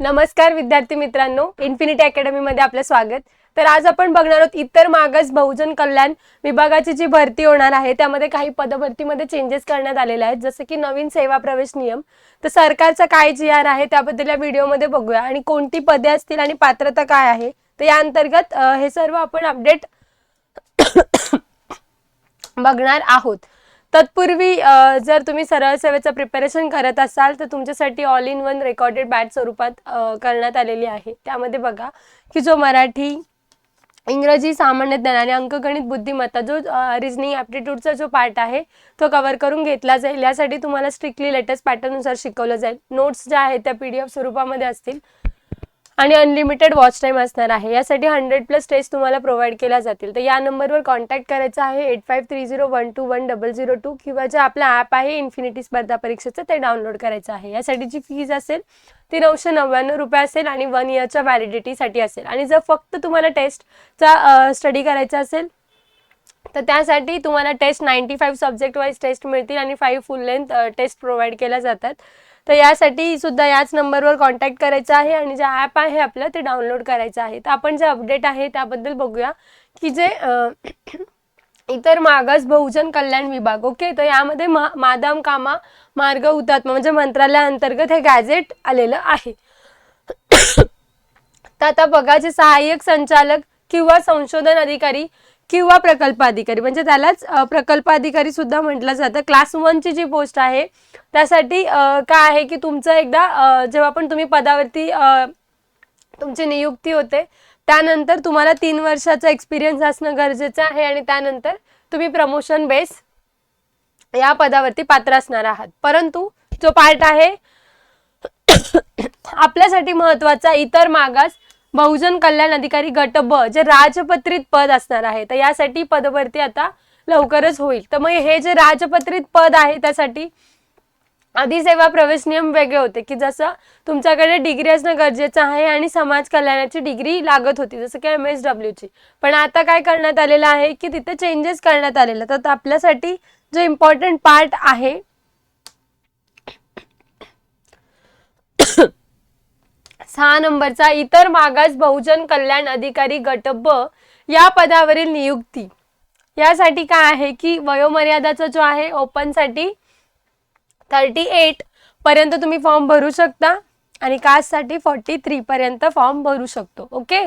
नमस्कार विद्यार्थी मित्रांनो इन्फिनिटी अकॅडमीमध्ये आपलं स्वागत. तर आज आपण बघणार आहोत इतर मागास बहुजन कल्याण विभागाची जी भरती होणार आहे त्यामध्ये काही पदभरतीमध्ये चेंजेस करण्यात आलेले आहेत. जसं की नवीन सेवा प्रवेश नियम. तर सरकारचा काय जी आर आहे त्याबद्दल या व्हिडिओमध्ये बघूया. आणि कोणती पदे असतील आणि पात्रता काय आहे तर या अंतर्गत हे सर्व आपण अपडेट बघणार आहोत. तत्पूर्वी जर तुम्ही सरळ सेवेचं प्रिपरेशन करत असाल तर तुमच्यासाठी all in one recorded batch स्वरूपात करण्यात आलेली आहे. त्यामध्ये बघा की जो मराठी इंग्रजी सामान्य ज्ञान आणि अंकगणित बुद्धिमत्ता जो रिजनिंग ॲप्टिट्यूडचा जो पार्ट आहे तो कव्हर करून घेतला जाईल. यासाठी तुम्हाला स्ट्रिक्टली लेटेस्ट पॅटर्ननुसार शिकवलं जाईल. नोट्स ज्या आहेत त्या पी डी एफ स्वरूपामध्ये असतील. आणि अनलिमिटेड वॉच टाईम असणार आहे. यासाठी हंड्रेड प्लस टेस्ट तुम्हाला प्रोव्हाइड केल्या जातील. तर या नंबरवर कॉन्टॅक्ट करायचा आहे eight five three zero one two one double zero two किंवा जे आपलं ॲप आहे इन्फिनिटी स्पर्धा परीक्षेचं ते डाउनलोड करायचं आहे. यासाठी जी फीज असेल ती नऊशे नव्याण्णव रुपये असेल आणि वन इयरच्या व्हॅलिडिटीसाठी असेल. आणि जर फक्त तुम्हाला टेस्टचा स्टडी करायचा असेल तर त्यासाठी तुम्हाला test ninety five subject wise test मिळतील आणि five full length test provide केल्या जातात. तर यासाठी सुद्धा याच नंबरवर कॉन्टॅक्ट करायचा आहे आणि जे ॲप आहे आपलं ते डाउनलोड करायचं आहे. तर आपण जे अपडेट आहे त्याबद्दल बघूया की जे इतर मागास बहुजन कल्याण विभाग ओके तर यामध्ये मा मादाम कामा मार्ग हुतात्मा म्हणजे मंत्रालयाअंतर्गत हे गॅझेट आलेलं आहे. तर आता बघा जे सहाय्यक संचालक किंवा संशोधन अधिकारी किंवा प्रकल्प अधिकारी म्हणजे त्यालाच प्रकल्प अधिकारी सुद्धा म्हटलं जातं. क्लास वनची जी पोस्ट आहे त्यासाठी काय आहे की तुमचं एकदा जेव्हा पण तुम्ही पदावरती तुमची नियुक्ती होते त्यानंतर तुम्हाला तीन वर्षाचा एक्सपिरियन्स असणं गरजेचं आहे आणि त्यानंतर तुम्ही प्रमोशन बेस या पदावरती पात्र असणार आहात. परंतु जो पार्ट आहे आपल्यासाठी महत्त्वाचा इतर मागास बहुजन कल्याण अधिकारी गट ब जे राजपत्रित पद असणार आहे. तर यासाठी पदभरती आता लवकरच होईल. तर मग हे जे राजपत्रित पद आहे त्यासाठी आधी सेवा प्रवेश नियम वेगळे होते की जसं तुमच्याकडे डिग्री असणं गरजेचं आहे आणि समाज कल्याणाची डिग्री लागत होती जसं की एम एस डब्ल्यूची पण आता काय करण्यात आलेलं आहे की तिथे चेंजेस करण्यात आलेलं तर आपल्यासाठी जो इम्पॉर्टंट पार्ट आहे सहा नंबरचा इतर मागास बहुजन कल्याण अधिकारी गट ब या पदावरील नियुक्ती. यासाठी काय आहे की वयोमर्यादाचा जो आहे ओपनसाठी थर्टी एट पर्यंत तुम्ही फॉर्म भरू शकता आणि कास्टसाठी फॉर्टी थ्री पर्यंत फॉर्म भरू शकतो. ओके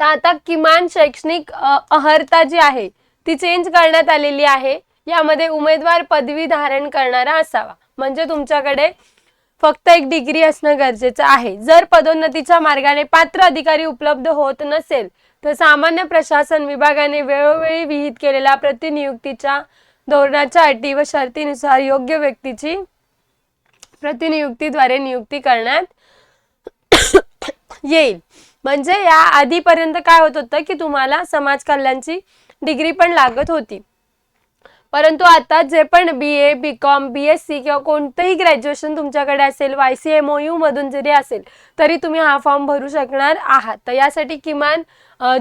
तर आता किमान शैक्षणिक अहर्ता अर्हता जी आहे ती चेंज करण्यात आलेली आहे. यामध्ये उमेदवार पदवी धारण करणारा असावा. म्हणजे तुमच्याकडे फक्त एक डिग्री असणं गरजेचं आहे. जर पदोन्नतीच्या मार्गाने पात्र अधिकारी उपलब्ध होत नसेल तर सामान्य प्रशासन विभागाने वेळोवेळी विहित केलेल्या प्रतिनियुक्तीच्या धोरणाच्या अटी व शर्तीनुसार योग्य व्यक्तीची प्रतिनियुक्तीद्वारे नियुक्ती करण्यात येईल. म्हणजे या आधीपर्यंत काय होत होतं की तुम्हाला समाज कल्याणची डिग्री पण लागत होती. परंतु आता जे पण B A B com B S C किंवा कोणतंही ग्रॅज्युएशन तुमच्याकडे असेल Y C M O U मधून जरी असेल तरी तुम्ही हा फॉर्म भरू शकणार आहात. तर यासाठी किमान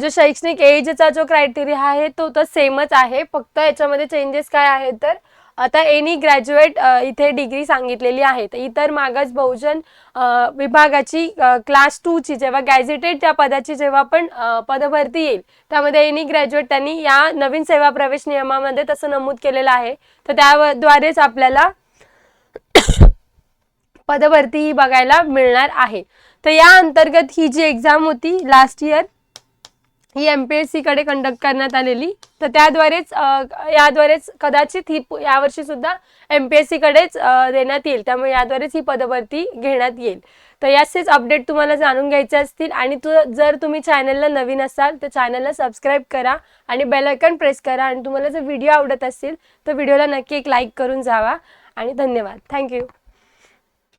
जो शैक्षणिक एजचा जो क्रायटेरिया आहे तो तर सेमच आहे. फक्त याच्यामध्ये चेंजेस काय आहेत तर आता एनी ग्रॅज्युएट इथे डिग्री सांगितलेली आहे. तर इतर मागास बहुजन विभागाची क्लास टूची जेव्हा गॅझेटेड त्या पदाची जेव्हा पण पदभरती येईल त्यामध्ये एनी ग्रॅज्युएट त्यांनी या नवीन सेवा प्रवेश नियमामध्ये तसं नमूद केलेलं आहे. तर त्याद्वारेच आपल्याला पदभरती ही बघायला मिळणार आहे. तर या अंतर्गत ही जी एक्झाम होती लास्ट इयर ही एम पी एस सीकडे कंडक्ट करण्यात आलेली. तर त्याद्वारेच याद्वारेच कदाचित ही पु- यावर्षी सुद्धा एम पी एस सीकडेच देण्यात येईल. त्यामुळे याद्वारेच ही पदभरती घेण्यात येईल. तर याचेच अपडेट तुम्हाला जाणून घ्यायचे असतील. आणि तु जर तुम्ही चॅनलला नवीन असाल तर चॅनलला सबस्क्राईब करा आणि बेलायकन प्रेस करा. आणि तुम्हाला जर व्हिडिओ आवडत असतील तर व्हिडिओला नक्की एक लाईक करून जावा. आणि धन्यवाद. थँक्यू